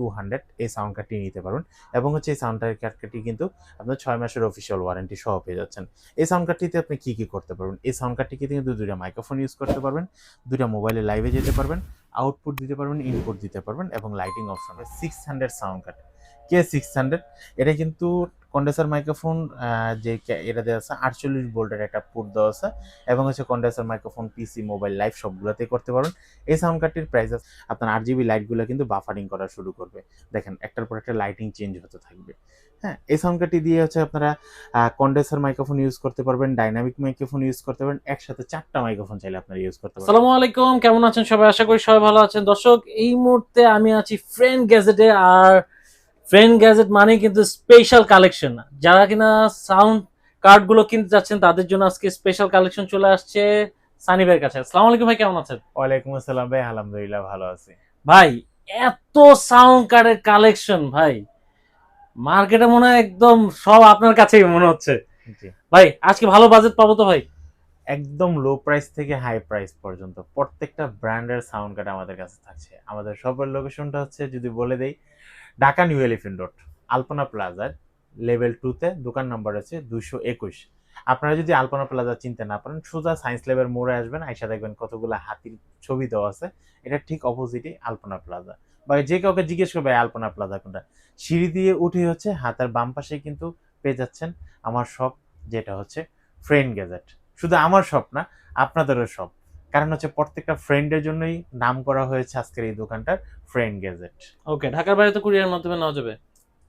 Two hundred এই sound কার্ডটি নিতে পারবেন। এবং হচ্ছে এই সাউন্ড কার্ডটি কিন্তু আপনার ছয় মাসের অফিসিয়াল ওয়ারেন্টি সহ পেয়ে যাচ্ছেন। এই সাউন্ড কার্ডটিতে আপনি কী কী করতে পারবেন? এই সাউন্ড কার্ডটিকে কিন্তু দুইটা মাইক্রোফোন ইউজ করতে পারবেন, দুইটা মোবাইলে লাইভে যেতে পারবেন আউটপুট দিতে পারবেন ইনপুট দিতে পারবেন, এবং lighting option six hundred sound card K six hundred এটা কিন্তু কন্ডেন্সার মাইক্রোফোন যে এটা দেওয়া আছে আটচল্লিশ ভোল্টের একটা পুট দেওয়া আছে, এবং হচ্ছে condenser microphone PC mobile live সবগুলোতেই করতে পারবেন। এই সাউন্ড কার্ডটির প্রাইস আপনার আট জিবি লাইটগুলো কিন্তু বাফারিং করা শুরু করবে। দেখেন, একটার পর একটা লাইটিং চেঞ্জ হতে থাকবে। হ্যাঁ এই সাউন্ড কার্ডটি দিয়ে হচ্ছে আপনারা কন্ডেন্সার মাইক্রোফোন ইউজ করতে পারবেন ডাইনামিক মাইক্রোফোন ইউজ করতে পারবেন, একসাথে চারটা মাইক্রোফোন চাইলে আপনারা ইউজ করতে পারবেন। আসসালামু আলাইকুম, কেমন আছেন সবাই? আশা করি সবাই ভালো আছেন। দর্শক, এই মুহূর্তে আমি আছি ফ্রেন্ড গ্যাজেটে আর ফ্রেন্ড গ্যাজেট মানে কিন্তু স্পেশাল কালেকশন যারা কিনা সাউন্ড কার্ডগুলো কিনতে যাচ্ছেন তাদের জন্য আজকে স্পেশাল কালেকশন চলে আসছে সানি ভাইয়ের কাছে। আসসালামু আলাইকুম ভাই কেমন আছেন? ওয়ালাইকুম আসসালাম ভাই আলহামদুলিল্লাহ ভালো আছি। ভাই এত সাউন্ড কার্ডের কালেকশন ভাই। মার্কেটে মনে হয় একদম সব আপনার কাছেই মনে হচ্ছে। ভাই আজকে ভালো বাজেট পাবো তো ভাই? একদম লো প্রাইস থেকে হাই প্রাইস পর্যন্ত প্রত্যেকটা ব্র্যান্ডের সাউন্ড কার্ড আমাদের কাছে থাকছে। আমাদের সবার লোকেশনটা হচ্ছে যদি বলে দেই Dhaka new elephant road, Alpana প্লাজার লেভেল টুতে দোকান নাম্বার আছে দুশো একুশ। আপনারা যদি আলপনা প্লাজা চিনতে না পারেন, সোজা সায়েন্স লেভেল মোড়ে আসবেন, আইসা দেখবেন কতগুলো হাতির ছবি দেওয়া আছে। এটা ঠিক অপোজিটে আলপনা প্লাজা। বা যে কাউকে জিজ্ঞেস করবে আলপনা প্লাজা কোনটা? সিঁড়ি দিয়ে উঠে হচ্ছে, হাতের বাম পাশে কিন্তু পেয়ে যাচ্ছেন আমার শপ যেটা হচ্ছে ফ্রেন্ড গ্যাজেট শুধু আমার শপ না, আপনাদেরও শপ কারণ হচ্ছে প্রত্যেকটা ফ্রেন্ডের জন্যই নাম করা হয়েছে আজকের এই দোকানটার ফ্রেন্ড গ্যাজেট ওকে ঢাকার বাইরে তো কুরিয়ার মাধ্যমে নেওয়া যাবে?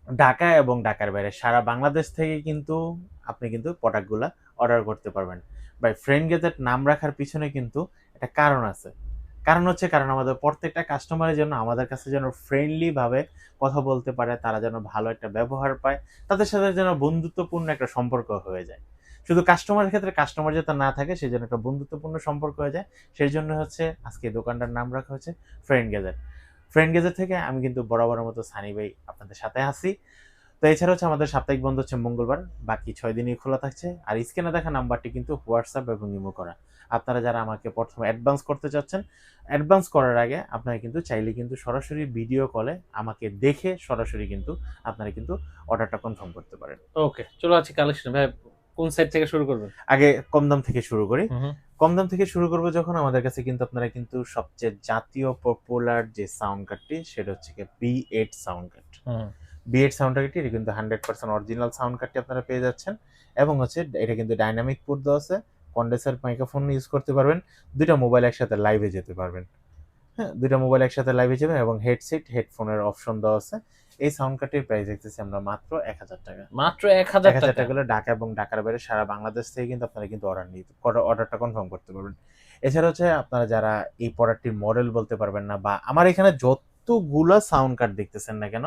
ঢাকা এবং ঢাকার বাইরে। সারা বাংলাদেশ থেকে কিন্তু আপনি কিন্তু প্রোডাক্টগুলো অর্ডার করতে পারবেন। বাই ফ্রেন্ড গ্যাজেট নাম রাখার পিছনে কিন্তু একটা কারণ আছে। কারণ হচ্ছে কারণ আমাদের প্রত্যেকটা কাস্টমারের জন্য আমাদের কাছে যেন ফ্রেন্ডলিভাবে কথা বলতে পারে তারা যেন ভালো একটা ব্যবহার পায় তাদের সাথে যেন বন্ধুত্বপূর্ণ একটা সম্পর্ক হয়ে যায়। শুধু কাস্টমারের ক্ষেত্রে কাস্টমার যাতে না থাকে, সেই জন্য একটা বন্ধুত্বপূর্ণ সম্পর্ক হয়ে যায়। সেই জন্য হচ্ছে আজকে দোকানটার নাম রাখা হচ্ছে ফ্রেন্ড গেজার ফ্রেন্ড গেজার থেকে আমি কিন্তু বরাবরের মতো সানি ভাই আপনাদের সাথে আছি। তো এছাড়া হচ্ছে আমাদের সাপ্তাহিক বন্ধ হচ্ছে মঙ্গলবার, বাকি ছয় দিনই খোলা থাকছে। আর স্ক্রিনে দেখা নাম্বারটি কিন্তু হোয়াটসঅ্যাপ এবং ইমো করা। আপনারা যারা আমাকে প্রথমে অ্যাডভান্স করতে চাচ্ছেন অ্যাডভান্স করার আগে আপনারা কিন্তু চাইলে কিন্তু সরাসরি ভিডিও কলে আমাকে দেখে সরাসরি কিন্তু আপনারা কিন্তু অর্ডারটা কনফার্ম করতে পারেন। ওকে চলো আজকে কালেকশন ভাই কোন সাইড থেকে শুরু করবেন? আগে কম দাম থেকে শুরু করি। কম দাম থেকে শুরু করব যখন আমাদের কাছে কিন্তু আপনারা কিন্তু সবচেয়ে জাতীয় পপুলার যে সাউন্ড কার্ডটি সেটা হচ্ছে B eight sound card B eight sound কার্ডটি এটা কিন্তু হান্ড্রেড পার্সেন্ট অরিজিনাল সাউন্ড কার্ডটি আপনারা পেয়ে যাচ্ছেন। এবং হচ্ছে এটা কিন্তু ডাইনামিক পুট দেওয়া আছে। কন্ডেন্সার মাইক্রোফোন ইউজ করতে পারবেন। দুইটা মোবাইল একসাথে লাইভে যেতে পারবেন। হ্যাঁ দুইটা মোবাইল একসাথে লাইভে যাবেন এবং হেডসেট হেডফোনের অপশন দেওয়া আছে। এই সাউন্ড কার্ডের প্রাইস দেখতেছি আমরা মাত্র এক হাজার টাকা। মাত্র এক হাজার টাকা। হলে ঢাকা এবং ঢাকার বাইরে সারা বাংলাদেশ থেকে কিন্তু আপনারা কিন্তু অর্ডার নিতে অর্ডারটা কনফার্ম করতে পারবেন। এছাড়া হচ্ছে আপনারা যারা এই প্রোডাক্টটির মডেল বলতে পারবেন না বা আমার এখানে যতগুলো সাউন্ড কার্ড দেখতেছেন না কেন।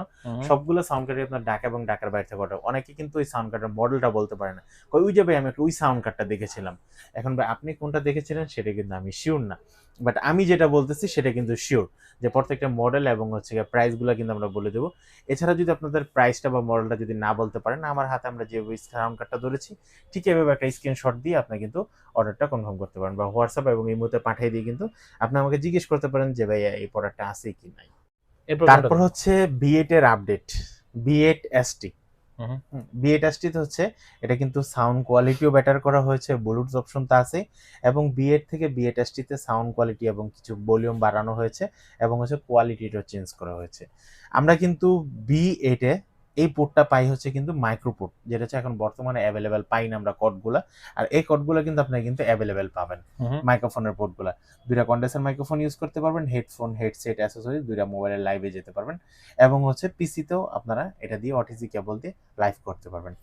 সবগুলো সাউন্ড কার্ডই আপনার ঢাকা এবং ঢাকার বাইরে থেকে অর্ডার। অনেকে কিন্তু ওই সাউন্ড কার্ডের মডেলটা বলতে পারে না। কই ওই যে ভাই আমি একটা ওই সাউন্ড কার্ডটা দেখেছিলাম। এখন ভাই আপনি কোনটা দেখেছিলেন সেটা কিন্তু আমি শিওর না। বাট আমি যেটা বলতেছি সেটা কিন্তু শিওর যে প্রত্যেকটা মডেল এবং হচ্ছে প্রাইসগুলো কিন্তু আমরা বলে দেবো। এছাড়া যদি আপনাদের প্রাইসটা বা মডেলটা যদি না বলতে পারেন আমার হাতে আমরা যে ওই সাউন্ড কার্ডটা ধরেছি ঠিক এভাবে একটা স্ক্রিনশট দিয়ে আপনি কিন্তু অর্ডারটা কনফার্ম করতে পারেন বা হোয়াটসঅ্যাপ এবং ইমোতে পাঠিয়ে দিয়ে কিন্তু আপনি আমাকে জিজ্ঞেস করতে পারেন যে ভাই এই প্রোডাক্টটা আছে কি নাই? তারপর হচ্ছে বিএড এর update B eight ST B eight B Ed ST তো হচ্ছে এটা কিন্তু সাউন্ড কোয়ালিটিও বেটার করা হয়েছে ব্লুটুথ অপশন তো আছে এবং বিএড থেকে বিএড এসটিতে সাউন্ড কোয়ালিটি এবং কিছু ভলিউম বাড়ানো হয়েছে এবং হচ্ছে কোয়ালিটিটাও চেঞ্জ করা হয়েছে। আমরা কিন্তু বি এইটে এই পোর্টটা পাই হচ্ছে কিন্তু মাইক্রোপোর্ট যেটা হচ্ছে এখন বর্তমানে অ্যাভেলেবেল পাই না আমরা কোডগুলো আর এই কোডগুলো কিন্তু আপনারা কিন্তু অ্যাভেলেবেল পাবেন। মাইক্রোফোনের পোর্টগুলো দুইটা কন্ডেন্সার মাইক্রোফোন ইউজ করতে পারবেন হেডফোন হেডসেট অ্যাসেসরি দুইটা মোবাইলের লাইভে যেতে পারবেন। এবং হচ্ছে পিসিতেও আপনারা এটা দিয়ে অটিসি কেবল দিয়ে লাইভ করতে পারবেন।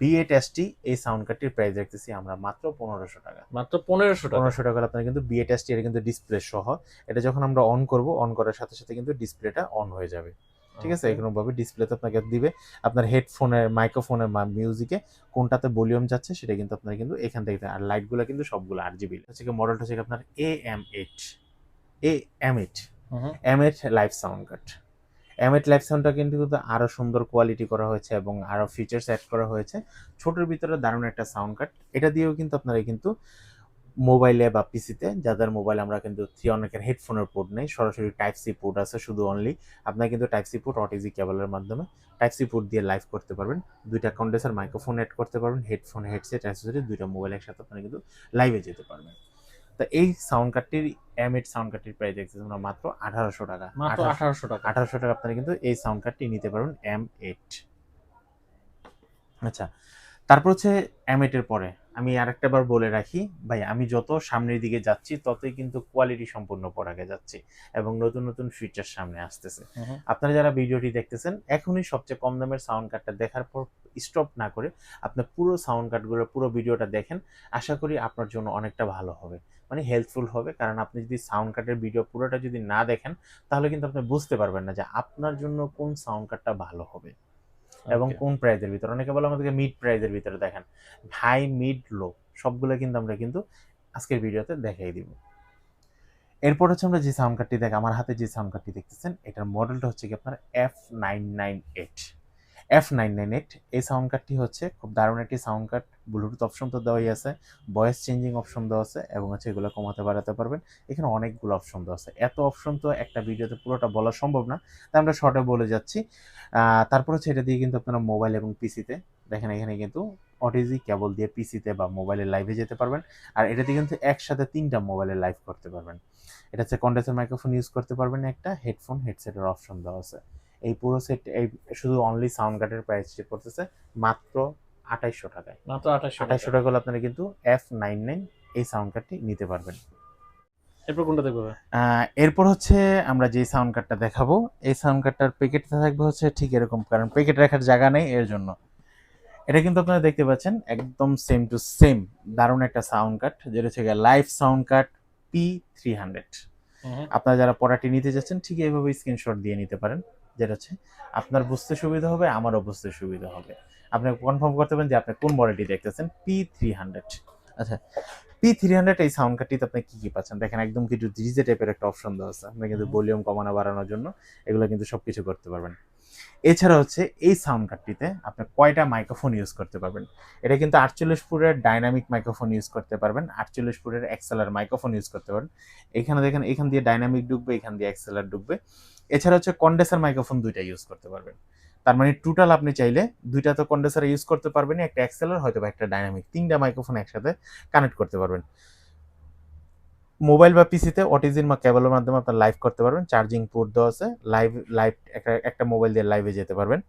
বি এইট এসটি এই সাউন্ড কার্ডটির প্রাইস দেখতেছি আমরা মাত্র পনেরোশো টাকা। মাত্র পনেরোশো টাকা। পনেরোশো টাকা আপনারা কিন্তু বি এইট এসটি এটা কিন্তু ডিসপ্লে সহ এটা যখন আমরা অন করব অন করার সাথে সাথে কিন্তু ডিসপ্লেটা অন হয়ে যাবে। ঠিক আছে? এরকম ভাবে ডিসপ্লেতে আপনাকে দিবে। আপনার হেডফোনের মাইক্রোফোনের মিউজিকে কোনটাতে ভলিউম যাচ্ছে সেটা কিন্তু আপনারা কিন্তু এখান থেকে আর লাইটগুলো কিন্তু সবগুলো আর জিবি হচ্ছে মডেলটা হচ্ছে আপনার A M eight A M eight. M eight live sound card M eight live সাউন্ডটা কিন্তু কিন্তু আরও সুন্দর কোয়ালিটি করা হয়েছে এবং আরও ফিচার্স অ্যাড করা হয়েছে। ছোটোর ভিতরে দারুণ একটা সাউন্ড কার্ড এটা দিয়েও কিন্তু আপনারা কিন্তু মোবাইলে বা পিসিতে যাদের মোবাইল আমরা কিন্তু থ্রি অনেকের হেডফোনের পোর্ট নেই সরাসরি টাইপ সি পোর্ট আছে শুধু অনলি আপনার কিন্তু টাইপ সি পোর্ট অটিজি কেবলের মাধ্যমে টাইপ সি পোর্ট দিয়ে লাইভ করতে পারবেন। দুইটা কন্ডেন্সার মাইক্রোফোন অ্যাড করতে পারবেন হেডফোন হেডসেট অ্যাসেসরি দুইটা মোবাইল একসাথে আপনারা কিন্তু লাইভে যেতে পারবেন। তা এই সাউন্ড কার্ডটির এম এইট সাউন্ড কার্ডটির প্রাইস দেখতেছি আমরা মাত্র আঠারোশো টাকা। মাত্র আঠারোশো টাকা। আঠারোশো টাকা আপনারা কিন্তু এই সাউন্ড কার্ডটি নিতে পারবেন এম এইট আচ্ছা তারপর হচ্ছে এম এর পরে। আমি আরেকটা বার বলে রাখি ভাই আমি যত সামনের দিকে যাচ্ছি ততই কিন্তু কোয়ালিটি সম্পূর্ণ পড়াকে যাচ্ছি এবং নতুন নতুন ফিচার সামনে আসতেছে। আপনারা যারা ভিডিওটি দেখতেছেন এখনই সবচেয়ে কম দামের সাউন্ড কার্ডটা দেখার পর স্টপ না করে আপনি পুরো সাউন্ড কার্ডগুলো পুরো ভিডিওটা দেখেন। আশা করি আপনার জন্য অনেকটা ভালো হবে। মানে হেল্পফুল হবে কারণ আপনি যদি সাউন্ড কার্ডের ভিডিও পুরোটা যদি না দেখেন তাহলে কিন্তু আপনি বুঝতে পারবেন না যে আপনার জন্য কোন সাউন্ড কার্ডটা ভালো হবে। এবং কোন প্রাইজের ভিতরে? অনেকে বলে আমাদেরকে মিড প্রাইজের ভিতরে দেখেন। হাই মিড লো সবগুলো কিন্তু আমরা কিন্তু আজকের ভিডিওতে দেখাই দিব। এরপর হচ্ছে আমরা যে সাউন্ড কার্ডটি দেখ আমার হাতে যে সাউন্ড কার্ডটি দেখতেছেন এটার মডেলটা হচ্ছে কি আপনার F nine nine eight F nine nine eight এই সাউন্ড কার্ডটি হচ্ছে খুব দারুণ একটি সাউন্ড কার্ড ব্লুটুথ অপশন তো দেওয়াই আছে ভয়েস চেঞ্জিং অপশন দেওয়া আছে, এবং হচ্ছে এগুলো কমাতে বাড়াতে পারবেন। এখানে অনেকগুলো অপশন দেওয়া আছে। এত অপশন তো একটা ভিডিওতে পুরোটা বলা সম্ভব না, তাই আমরা শর্টে বলে যাচ্ছি। তারপর হচ্ছে এটা দিয়ে কিন্তু আপনারা মোবাইল এবং পিসিতে দেখেন এখানে কিন্তু অটিজি কেবল দিয়ে পিসিতে বা মোবাইলে লাইভে যেতে পারবেন, আর এটা দিয়ে কিন্তু একসাথে তিনটা মোবাইলে লাইভ করতে পারবেন। এটা হচ্ছে কন্ডেন্সার মাইক্রোফোন ইউজ করতে পারবেন একটা হেডফোন হেডসেটের অপশন দেওয়া আছে। এই পুরো সেট এই শুধু অনলি সাউন্ড কার্ডের প্রাইসটি পড়তেছে মাত্র আঠাইশশো টাকায়। মাত্র আঠাশশো আঠাইশশো টাকা হলে আপনারা কিন্তু এফ নাইন নাইন এই সাউন্ড কার্ডটি নিতে পারবেন। এরপর কোনটা দেখব এরপর হচ্ছে আমরা যে সাউন্ড কার্ডটা দেখাবো এই সাউন্ড কার্ডটার প্যাকেটটা থাকবে হচ্ছে ঠিক এরকম কারণ প্যাকেট রাখার জায়গা নেই এর জন্য। এটা কিন্তু আপনারা দেখতে পাচ্ছেন একদম সেম টু সেম দারুণ একটা সাউন্ড কার্ড যেটা হচ্ছে live sound card P three hundred আপনারা যারা পড়াটি নিতে যাচ্ছেন ঠিক এইভাবে স্ক্রিনশট দিয়ে নিতে পারেন। যেটা হচ্ছে আপনার বুঝতে সুবিধা হবে আমারও বুঝতে সুবিধা হবে। আপনি কনফার্ম করতে পারেন যে আপনি কোন মডেলটি দেখতেছেন? পি থ্রি হান্ড্রেড আচ্ছা পি থ্রি হান্ড্রেড এই সাউন্ড কার্ডটিতে আপনি কী কী পাচ্ছেন? দেখেন একদম কিছু ডিজে টাইপের একটা অপশন দেওয়া আছে। আপনি কিন্তু ভলিউম কমানো বাড়ানোর জন্য এগুলো কিন্তু সব কিছু করতে পারবেন। এছাড়া হচ্ছে এই সাউন্ড কার্ডটিতে আপনি কয়টা মাইক্রোফোন ইউজ করতে পারবেন? এটা কিন্তু আটচল্লিশ ফুটের ডাইনামিক মাইক্রোফোন ইউজ করতে পারবেন আটচল্লিশ ফুটের এক্সেলার মাইক্রোফোন ইউজ করতে পারবেন। এখানে দেখেন, এখান দিয়ে ডাইনামিক ঢুকবে, এখান দিয়ে এক্সেলার ঢুকবে। এছাড়া হচ্ছে কন্ডেসার মাইক্রোফোন দুইটা ইউজ করতে পারবেন। তার মানে টোটাল আপনি চাইলে দুইটা তো কন্ডেসার ইউজ করতে পারবেন একটা এক্সেলার হয়তো বা একটা ডাইনামিক, তিনটা মাইক্রোফোন একসাথে কানেক্ট করতে পারবেন। মোবাইল বা পিসিতে অটিজিন বা কেবলের মাধ্যমে আপনার লাইভ করতে পারবেন। চার্জিং পোর্ট দেওয়া আছে। লাইভ লাইভ একটা একটা মোবাইল দিয়ে লাইভে যেতে পারবেন।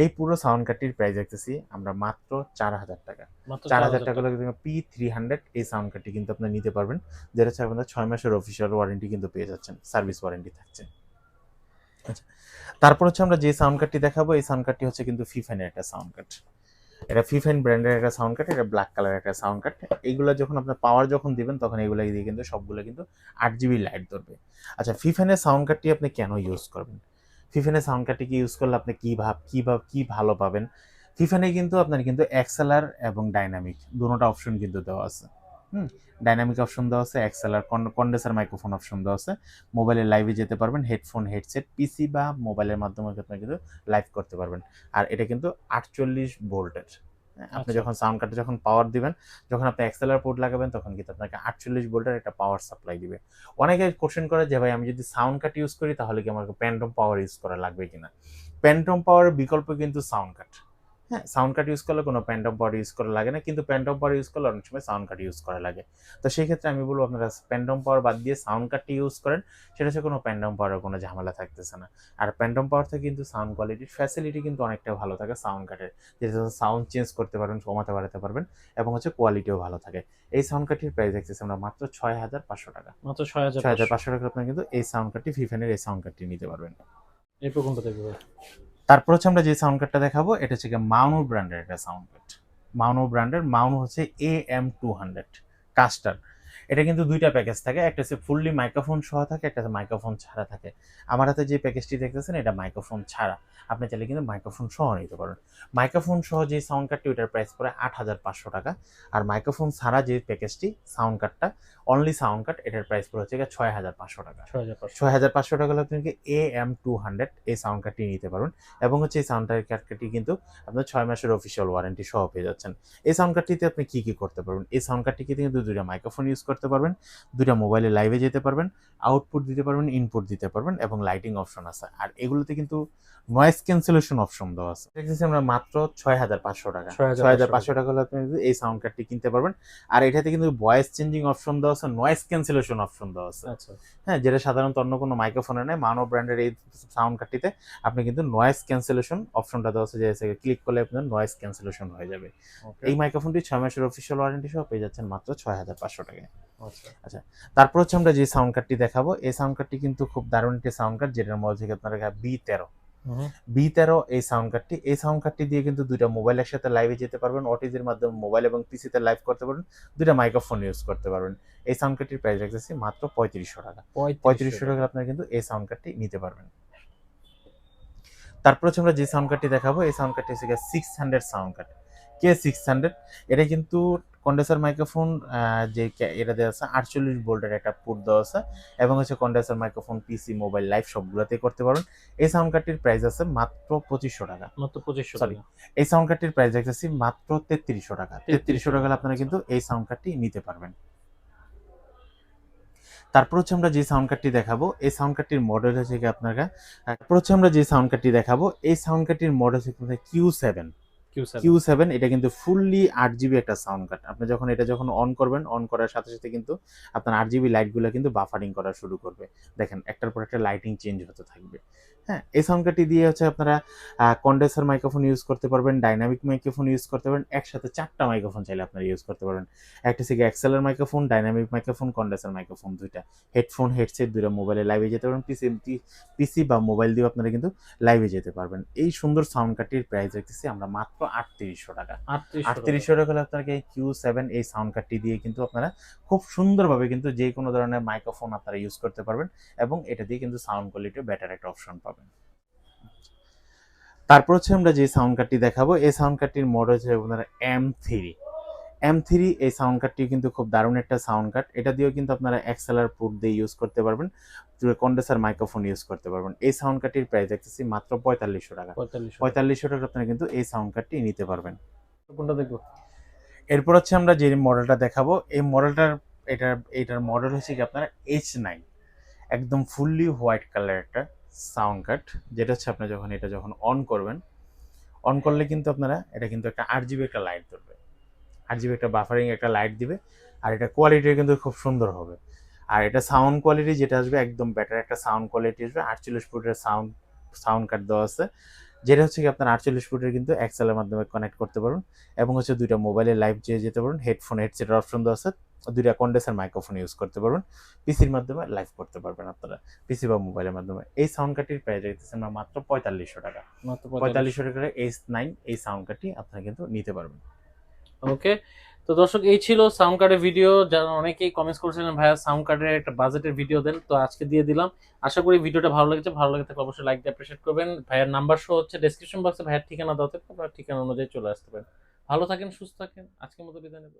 এই পুরো সাউন্ড কার্ডটির প্রাইস দেখতেছি আমরা মাত্র চার হাজার টাকা। চার হাজার টাকা হলে পি থ্রি হান্ড্রেড এই সাউন্ড কার্ডটি কিন্তু আপনি নিতে পারবেন। যেটা হচ্ছে আপনার ছয় মাসের অফিসিয়াল ওয়ারেন্টি কিন্তু পেয়ে যাচ্ছেন। সার্ভিস ওয়ারেন্টি থাকছে। আচ্ছা। তারপর হচ্ছে আমরা যে সাউন্ড কার্ডটি দেখাবো এই সাউন্ড কার্ডটি হচ্ছে কিন্তু ফিফাইনের একটা সাউন্ড কার্ড এটা ফিফাইন ব্র্যান্ডের একটা সাউন্ড কার্ড এটা ব্ল্যাক কালারের একটা সাউন্ড কার্ড এইগুলো যখন আপনার পাওয়ার যখন দিবেন, তখন এগুলো দিয়ে কিন্তু সবগুলো কিন্তু আট জিবি লাইট ধরবে। আচ্ছা ফিফাইনের সাউন্ড কার্ডটি আপনি কেন ইউজ করবেন? ফিফাইনের সাউন্ড কার্ডটি কি ইউজ করলে আপনি কী ভাব কী ভাব, কী ভালো পাবেন? ফিফানে কিন্তু আপনার কিন্তু এক্সেলার এবং ডাইনামিক দুটোটা অপশন কিন্তু দেওয়া আছে। হুম ডাইনামিক অপশন দেওয়া আছে এক্সেলার কন্ডেন্সার মাইক্রোফোন অপশন দেওয়া আছে। মোবাইলে লাইভে যেতে পারবেন হেডফোন হেডসেট পিসি বা মোবাইলের মাধ্যমে আপনি কিন্তু লাইভ করতে পারবেন। আর এটা কিন্তু আটচল্লিশ ভোল্টের। আপনি আচ্ছা। যখন সাউন্ড কার্ডে যখন পাওয়ার দিবেন যখন আপনি এক্সেলার পোর্ট লাগাবেন তখন কিন্তু আপনাকে আটচল্লিশ ভোল্টের একটা পাওয়ার সাপ্লাই দিবে। অনেকে কোশ্চেন করে যে ভাই আমি যদি সাউন্ড কার্ড ইউজ করি তাহলে কি আমাকে প্যান্টম পাওয়ার ইউজ করা লাগবে কিনা? প্যান্টম পাওয়ারের বিকল্প কিন্তু সাউন্ড কার্ড হ্যাঁ সাউন্ড কার্ড ইউজ করলে কোনো প্যান্টম পাওয়ার ইউজ করা লাগে না কিন্তু প্যান্ট অফ পাওয়ার ইউজ করলে অনেক সময় সাউন্ড কার্ড ইউজ করা লাগে। তো সেই ক্ষেত্রে আমি বলব আপনারা প্যান্টম পাওয়ার বাদ দিয়ে সাউন্ড কার্ডটি ইউজ করেন সেটা হচ্ছে কোনো প্যান্টম পাওয়ারের কোনো ঝামেলা থাকতেছে না। আর প্যান্টম পাওয়ার থেকে কিন্তু সাউন্ড কোয়ালিটির ফ্যাসিলিটি কিন্তু অনেকটা ভালো থাকে সাউন্ড কার্ডের যেটা সাউন্ড চেঞ্জ করতে পারবেন কমাতে বাড়াতে পারবেন এবং হচ্ছে কোয়ালিটিও ভালো থাকে। এই সাউন্ড কার্ডটির প্রাইস দেখতেছি আমরা মাত্র ছয় হাজার পাঁচশো টাকা। মাত্র ছয় হাজার ছয় হাজার পাঁচশো টাকা আপনার কিন্তু এই সাউন্ড কার্ডটি ফিফেনের এই সাউন্ড কার্ডটি নিতে পারবেন। এরপর কোনটা দেখব? তারপর হচ্ছে আমরা যে সাউন্ড কার্ডটা দেখাবো, এটা হচ্ছে মাউনো ব্র্যান্ডের একটা সাউন্ড কার্ড মাউনো ব্র্যান্ডের মাউনো হচ্ছে A M two hundred caster এটা কিন্তু দুইটা প্যাকেজ থাকে একটা হচ্ছে ফুললি মাইক্রোফোন সহ থাকে একটা হচ্ছে মাইক্রোফোন ছাড়া থাকে। আমার হাতে যে প্যাকেজটি দেখতেছেন এটা মাইক্রোফোন ছাড়া। আপনি চাইলে কিন্তু মাইক্রোফোন সহ নিতে পারেন। মাইক্রোফোন সহ যে সাউন্ড কার্ডটি ওটার প্রাইস পড়ে আট হাজার পাঁচশো টাকা। আর মাইক্রোফোন ছাড়া যে প্যাকেজটি সাউন্ড কার্ডটা অনলি সাউন্ড কার্ড এটার প্রাইস পড়ে হচ্ছে ছয় হাজার পাঁচশো টাকা। ছয় হাজার পাঁচশো। ছয় হাজার পাঁচশো টাকা হলে আপনি এ এম টু হান্ড্রেড এই সাউন্ড কার্ডটি নিতে পারবেন। এবং হচ্ছে এই সাউন্ড কার্ডটি কিন্তু আপনার ছয় মাসের অফিসিয়াল ওয়ারেন্টি সহ পেয়ে যাচ্ছেন। এই সাউন্ড কার্ডটিতে আপনি কি কি করতে পারবেন? এই সাউন্ড কার্ডটিতে কিন্তু দুইটা মাইক্রোফোন ইউজ করতে পারবেন দুইটা মোবাইলে লাইভে যেতে পারবেন আউটপুট দিতে পারবেন ইনপুট দিতে পারবেন এবং লাইটিং অপশন আছে। আর এগুলোতে কিন্তু নয়েজ ক্যান্সেলেশন অপশন দেওয়া আছে। দেখতেছি আমরা মাত্র ছয় হাজার পাঁচশো টাকা। ছয় হাজার পাঁচশো টাকা হলে আপনি এই সাউন্ড কার্ডটি কিনতে পারবেন। আর এটাতে কিন্তু ভয়েস চেঞ্জিং অপশন দেওয়া আছে নয়েজ ক্যান্সেলেশন অপশন দেওয়া আছে। আচ্ছা। হ্যাঁ যেটা সাধারণত অন্য কোনো মাইক্রোফোনে নেই মানো ব্র্যান্ডের এই সাউন্ড কার্ডটিতে আপনি কিন্তু নয়েজ ক্যান্সেলেশন অপশনটা দেওয়া আছে যে ক্লিক করলে আপনার নয়েজ ক্যান্সেলেশন হয়ে যাবে। এই মাইক্রোফোনটি ছয় মাসের অফিসিয়াল ওয়ারেন্টি সহ পেয়ে যাচ্ছেন মাত্র ছয় হাজার পাঁচশো টাকায়। আচ্ছা। তারপর হচ্ছে আমরা যে সাউন্ড কার্ডটি দেখাবো এই সাউন্ড কার্ডটি কিন্তু খুব দারুণ একটি সাউন্ড কার্ড যেটার মধ্যে থেকে আপনারা বি তেরো। বি তেরো এই সাউন্ড কার্ডটি এই সাউন্ড কার্ডটি দিয়ে কিন্তু দুইটা মোবাইল একসাথে লাইভে যেতে পারবেন ওটিজির মাধ্যমে মোবাইল এবং পিসিতে লাইভ করতে পারবেন দুইটা মাইক্রোফোন ইউজ করতে পারবেন। এই সাউন্ড কার্ডটির প্রাইস রাখতেছি মাত্র পঁয়ত্রিশশো টাকা। পঁয়ত্রিশশো টাকা। আপনারা কিন্তু এই সাউন্ড কার্ডটি নিতে পারবেন। তারপর হচ্ছে আমরা যে সাউন্ড কার্ডটি দেখাবো এই সাউন্ড কার্ডটি হচ্ছে six hundred sound card K six hundred এটা কিন্তু কন্ডেন্সার মাইক্রোফোন যে এটা দেওয়া আছে আটচল্লিশ ভোল্টের একটা পুট দেওয়া আছে এবং হচ্ছে condenser microphone PC mobile live সবগুলোতেই করতে পারবেন। এই সাউন্ড কার্ডটির প্রাইস আছে মাত্র পঁচিশশো টাকা। মাত্র পঁচিশশো. টাকা। এই সাউন্ড কার্ডটির প্রাইস দেখতেছি মাত্র তেত্রিশশো টাকা। তেত্রিশশো টাকা আপনারা কিন্তু এই সাউন্ড কার্ডটি নিতে পারবেন। তারপর হচ্ছে আমরা যে সাউন্ড কার্ডটি দেখাবো এই সাউন্ড কার্ডটির মডেল হচ্ছে কি আপনারা? তারপর হচ্ছে আমরা যে সাউন্ড কার্ডটি দেখাবো এই সাউন্ড কার্ডটির মডেল হচ্ছে কিউ সেভেন কিউ সেভেন এটা কিন্তু ফুললি আট জিবি একটা সাউন্ড কার্ড আপনি যখন এটা যখন অন করবেন অন করার সাথে সাথে কিন্তু আপনার আট জিবি লাইটগুলো কিন্তু বাফারিং করা শুরু করবে। দেখেন, একটার পর একটা লাইটিং চেঞ্জ হতে থাকবে। হ্যাঁ এই সাউন্ড কার্ডটি দিয়ে হচ্ছে আপনারা কন্ডেন্সার মাইক্রোফোন ইউজ করতে পারবেন ডাইনামিক মাইক্রোফোন ইউজ করতে পারবেন একসাথে চারটা মাইক্রোফোন চাইলে আপনারা ইউজ করতে পারবেন। একটা থেকে এক্সেলের microphone dynamic microphone condenser microphone দুইটা। হেডফোন হেডসেট দুইটা মোবাইলে লাইভে যেতে পারবেন পিসি পিসি বা মোবাইল দিয়ে আপনারা কিন্তু লাইভে যেতে পারবেন। এই সুন্দর সাউন্ড কার্ডটির প্রাইস রাখতেছি আমরা মাত্র আটত্রিশশো টাকা। আটত্রিশশো আটত্রিশশো টাকা হলে আপনাকে এই কিউ সেভেন এই সাউন্ড কার্ডটি দিয়ে কিন্তু আপনারা খুব সুন্দরভাবে কিন্তু যে কোনো ধরনের মাইক্রোফোন আপনারা ইউজ করতে পারবেন এবং এটা দিয়ে কিন্তু সাউন্ড কোয়ালিটি বেটার একটা অপশন পাবেন। তারপর হচ্ছে আমরা যে সাউন্ড কার্ডটি দেখাবো এই সাউন্ড কার্ডটির মডেল হচ্ছে আপনার এম থ্রি এম থ্রি এই সাউন্ড কার্ডটি কিন্তু খুব দারুণ একটা সাউন্ড কার্ড এটা দিয়েও কিন্তু আপনারা এক্সেলার পুট দিয়ে ইউজ করতে পারবেন কন্ডেন্সার মাইক্রোফোন ইউজ করতে পারবেন। এই সাউন্ড কার্ডটির প্রাইস দেখতেছি মাত্র পঁয়তাল্লিশশো টাকা। পঁয়তাল্লিশশো পঁয়তাল্লিশশো টাকা আপনারা কিন্তু এই সাউন্ড কার্ডটি নিতে পারবেন। কোনটা দেখব? এরপর হচ্ছে আমরা যে মডেলটা দেখাবো এই মডেলটার এটার এটার মডেল হচ্ছে কি আপনার এইচ নাইন একদম ফুললি হোয়াইট কালার একটা। সাউন্ড কার্ড যেটা হচ্ছে আপনি যখন এটা যখন অন করবেন অন করলে কিন্তু আপনারা, এটা কিন্তু একটা আট জিবি একটা লাইট ধরবে। আট জিবি একটা বাফারিং একটা লাইট দিবে, আর এটা কোয়ালিটি কিন্তু খুব সুন্দর হবে। আর এটা সাউন্ড কোয়ালিটি যেটা আসবে, একদম বেটার একটা সাউন্ড কোয়ালিটি আসবে। আটচল্লিশ ফুটের সাউন্ড সাউন্ড কার্ড দেওয়া আছে। যেটা হচ্ছে কি আপনার আটচল্লিশ ফুটের কিন্তু এক্সেলের মাধ্যমে কানেক্ট করতে পারবেন এবং হচ্ছে দুইটা মোবাইলে লাইভ যেয়ে যেতে পারবেন হেডফোন হেডসেটের অপশন দেওয়া আছে দুইটা কন্ডেসার মাইক্রোফোন ইউজ করতে পারবেন পিসির মাধ্যমে লাইভ করতে পারবেন আপনারা পিসি বা মোবাইলের মাধ্যমে। এই সাউন্ড কার্ডটির প্রাইস রেখেছেন আমরা মাত্র পঁয়তাল্লিশশো টাকা। মাত্র পঁয়তাল্লিশশো। টাকা এইচ নাইন এই সাউন্ড কার্ডটি আপনারা কিন্তু নিতে পারবেন। ওকে তো দর্শক, এই ছিল সাউন্ড কার্ডের ভিডিও যারা অনেকেই কমেন্টস করেছিলেন, ভাইয়া সাউন্ড কার্ডের একটা বাজেটের ভিডিও দেন। তো আজকে দিয়ে দিলাম। আশা করি ভিডিওটা ভালো লেগেছে। ভালো লেগে থাকলে অবশ্যই লাইক দিয়ে অ্যাপ্রিসিয়েট করবেন। ভাইয়ের নাম্বার শো হচ্ছে ডেসক্রিপশন বক্সে ভাইয়ের ঠিকানা দাও আপনার ঠিকানা অনুযায়ী চলে আসতে পারেন। ভালো থাকেন, সুস্থ থাকেন। আজকের মতো বিদায় নেব।